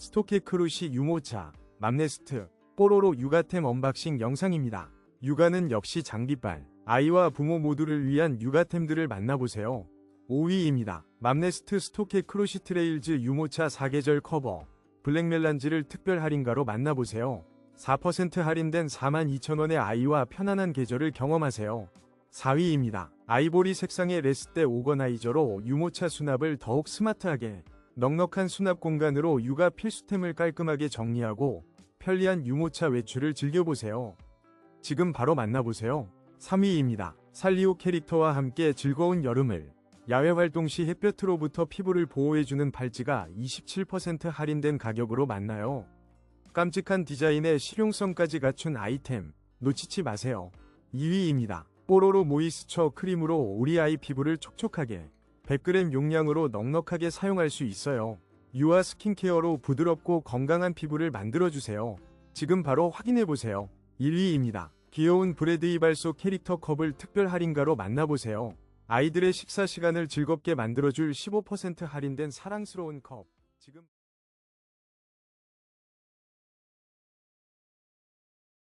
스토케 크루시 유모차, 맘네스트, 뽀로로 육아템 언박싱 영상입니다. 육아는 역시 장비빨, 아이와 부모 모두를 위한 육아템들을 만나보세요. 5위입니다. 맘네스트 스토케 크루시 트레일즈 유모차 4계절 커버, 블랙멜란지를 특별 할인가로 만나보세요. 4% 할인된 42,000원의 아이와 편안한 계절을 경험하세요. 4위입니다. 아이보리 색상의 레스테 오거나이저로 유모차 수납을 더욱 스마트하게 넉넉한 수납 공간으로 육아 필수템을 깔끔하게 정리하고 편리한 유모차 외출을 즐겨보세요. 지금 바로 만나보세요. 3위입니다. 살리오 캐릭터와 함께 즐거운 여름을 야외 활동 시 햇볕으로부터 피부를 보호해주는 팔찌가 27% 할인된 가격으로 만나요. 깜찍한 디자인에 실용성까지 갖춘 아이템 놓치지 마세요. 2위입니다. 뽀로로 모이스처 크림으로 우리 아이 피부를 촉촉하게 100g 용량으로 넉넉하게 사용할 수 있어요. 유아 스킨케어로 부드럽고 건강한 피부를 만들어주세요. 지금 바로 확인해보세요. 1위입니다. 귀여운 브레드 이발소 캐릭터 컵을 특별 할인가로 만나보세요. 아이들의 식사 시간을 즐겁게 만들어줄 15% 할인된 사랑스러운 컵. 지금